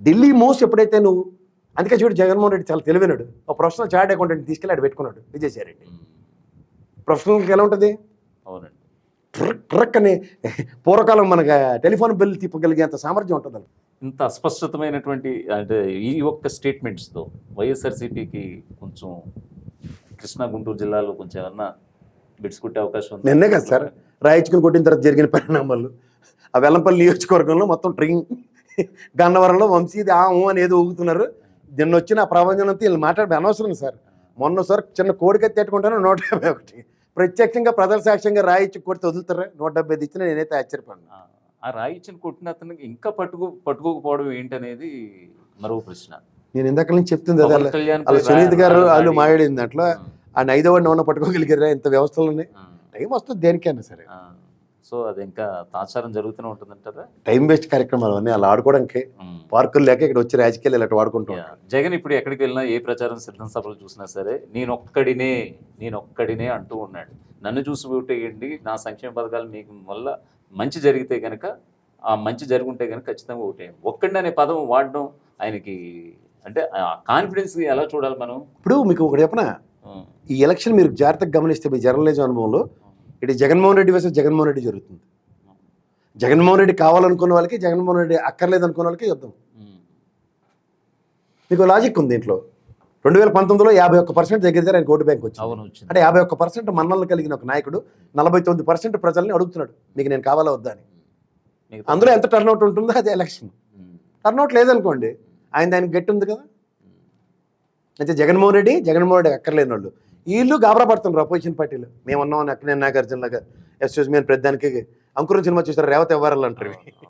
Delhi moves ఎప్పుడైతే నువ్వు అందుకే చూడు జగన్మోహన్ రెడ్డి చాలా తెలివినాడు. ఒక ప్రొఫెషనల్ చార్ట్ అకౌంటెంట్ తీసుకెళ్ళి ఆడు పెట్టుకున్నాడు విజయసాయి రెడ్డి ఉమ్. ప్రొఫెషనల్కి ఎలా ఉంటుంది? అవునండి. ట్రక్ అని పూర్వకాలం మనకి టెలిఫోన్ బిల్ తిప్పగలిగేంత సామర్థ్యం ఉంటుంది. ఇంత అస్పష్టమైనటువంటి అంటే ఈ ఒక్క స్టేట్మెంట్స్తో వైఎస్ఆర్సీపీకి కొంచెం కృష్ణా గుంటూరు జిల్లాలో కొంచెం ఏమన్నా బిడ్స్ కొట్టే అవకాశం ఉంది? నిన్నే కదా సార్ రాయించుకుని కొట్టిన తర్వాత జరిగిన పరిణామాలు. ఆ వెల్లంపల్లి నియోజకవర్గంలో మొత్తం ట్రింగ్. గన్నవరంలో వంశీది ఆ ఊ అని ఏదో ఊగుతున్నారు. నిన్న వచ్చిన ఆ అంతా వీళ్ళు మాట్లాడే అనవసరం సార్. మొన్న సార్ చిన్న కోడికత్తి ఎట్టుకుంటాను నూట యాభై ఒకటి. ప్రత్యక్షంగా ప్రజల సాక్ష్యంగా రాయిచ్చి కొడితే వదులుతారా? నూట డెబ్బై ఇచ్చిన నేనైతే ఆశ్చర్యపడినా. ఆ, రాయిచ్చిన కొట్టిన అతనికి ఇంకా పట్టుకో పట్టుకోకపోవడం ఏంటనేది మరో ప్రశ్న. నేను ఇందాక నుంచి చెప్తుంది అలా. సునీత్ గారు వాళ్ళు మాట్లాడింది అట్లా ఆ, ఐదవ నవ్వున పట్టుకోగలిగారా? ఇంత వ్యవస్థలోనే ఆ, టైం వస్తుంది దేనికైనా సరే. సో అది ఇంకా తాచారం జరుగుతూనే ఉంటుందంటారా? టైం వేస్ట్ కార్యక్రమాలు అన్నీ అలా ఆడుకోవడానికి. పార్కులు లేక ఇక్కడ వచ్చి రాజకీయాలు ఇలా వాడుకుంటూ యా. జగన్ ఇప్పుడు ఎక్కడికి వెళ్ళినా ఏ ప్రచారం సిద్ధం సభలు చూసినా సరే నేనొక్కడినే నేనొక్కడినే అంటూ ఉన్నాడు. నన్ను చూసి ఓటేయండి నా సంక్షేమ పథకాలు మీకు వల్ల మంచి జరిగితే కనుక ఆ మంచి జరుగుంటే కనుక ఖచ్చితంగా ఓటేయండి ఒక్కడిని అనే పదం వాడడం ఆయనకి అంటే ఆ కాన్ఫిడెన్స్ ఎలా చూడాలి మనం? ఇప్పుడు మీకు ఒకటి చెప్పనా? ఈ ఎలక్షన్ మీరు జాగ్రత్తగా గమనిస్తే మీ జర్నలిజం అనుభవంలో ఇటు జగన్మోహన్ రెడ్డి వర్సెస్ జగన్మోహన్ రెడ్డి జరుగుతుంది. జగన్మోహన్ రెడ్డి కావాలనుకున్న వాళ్ళకి జగన్మోహన్ రెడ్డి అక్కర్లేదు అనుకున్న వాళ్ళకి యుద్ధం. మీకు లాజిక్ ఉంది దీంట్లో రెండు వేల పంతొమ్మిదిలో యాభై ఒక్క పర్సెంట్ దగ్గర దగ్గర ఆయన ఓటు బ్యాంక్ వచ్చింది. అంటే యాభై ఒక్క పర్సెంట్ మన్నలు కలిగిన ఒక నాయకుడు నలభై తొమ్మిది పర్సెంట్ ప్రజల్ని అడుగుతున్నాడు. మీకు నేను కావాలా వద్దా అని. అందులో ఎంత టర్న్అవుట్ ఉంటుందో అదే ఎలక్షన్ ఉమ్, టర్న్అవుట్ లేదనుకోండి ఆయన దానికి గట్టి ఉంది కదా. అయితే జగన్మోహన్ రెడ్డి జగన్మోహన్ రెడ్డి అక్కర్లేని వాళ్ళు వీళ్ళు గాబరాపడుతున్నారు అపోజిషన్ పార్టీలు. మేము ఉన్నామని అక్కనే నాగార్జున లాగా చూసి మేము ప్రధానికి అంకురం సినిమా చూసారు రేవత ఇవ్వాలంటారు